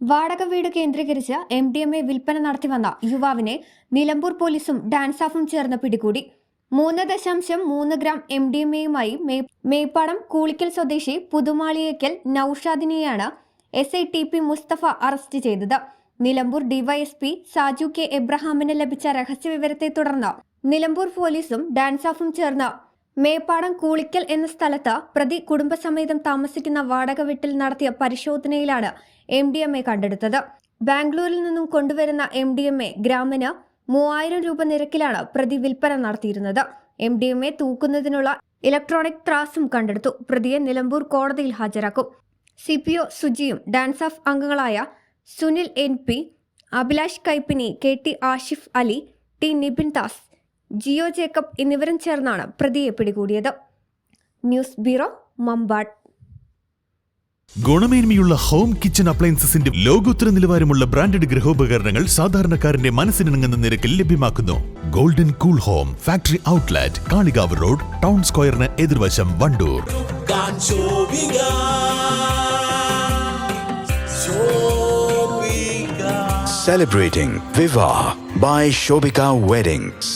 വാടക വീട് കേന്ദ്രീകരിച്ച് എം ഡി എം എ വിൽപ്പന നടത്തിവന്ന യുവാവിനെ നിലമ്പൂർ പോലീസും ഡാൻസാഫും ചേർന്ന് പിടികൂടി. മൂന്ന് ദശാംശം മൂന്ന് ഗ്രാം എം ഡി എം എയുമായി മേപ്പാടം കൂളിക്കൽ സ്വദേശി Puthumaliyekkal നൌഷാദിനെയാണ് S I T P Mustafa arrest ചെയ്തത്. നിലമ്പൂർ ഡിവൈഎസ്പി സാജു കെ എബ്രഹാമിന് ലഭിച്ച രഹസ്യവിവരത്തെ തുടർന്ന് നിലമ്പൂർ പോലീസും ഡാൻസാഫും ചേർന്ന് മേപ്പാടം കൂളിക്കൽ എന്ന സ്ഥലത്ത് പ്രതി കുടുംബസമേതം താമസിക്കുന്ന വാടക വീട്ടിൽ നടത്തിയ പരിശോധനയിലാണ് എം ഡി എം എ കണ്ടെടുത്തത്. ബാംഗ്ലൂരിൽ നിന്നും കൊണ്ടുവരുന്ന എം ഡി എം എ ഗ്രാമിന് മൂവായിരം രൂപ നിരക്കിലാണ് പ്രതി വിൽപ്പന നടത്തിയിരുന്നത്. എം ഡി എം എ തൂക്കുന്നതിനുള്ള ഇലക്ട്രോണിക് ത്രാസും കണ്ടെടുത്തു. പ്രതിയെ നിലമ്പൂർ കോടതിയിൽ ഹാജരാക്കും. സി പി ഒ സുജിയും ഡാൻസ് ഓഫ് അംഗങ്ങളായ Sunil N P Abhilash Kaippini K T Ashif Ali T Nibin Das Jio Jacob എന്നിവരും ചേർന്നാണ് പ്രതിയെ പിടികൂടിയത് ന്യൂസ് ബ്യൂറോ മമ്പാട് ഗുണമേന്മയുള്ള ഹോം കിച്ചൺ അപ്ലയൻസസിന്റെ ലോകോത്തര നിലവാരമുള്ള ബ്രാൻഡഡ് ഗൃഹോപകരണങ്ങൾ സാധാരണക്കാരന്റെ മനസ്സിനിണങ്ങുന്ന നിരക്കിൽ ലഭ്യമാക്കുന്നു golden cool home factory outlet Kalikavu road town സ്ക്വയറിന് എതിർവശം Wandoor celebrating. Celebrating Viva by Shobika Weddings.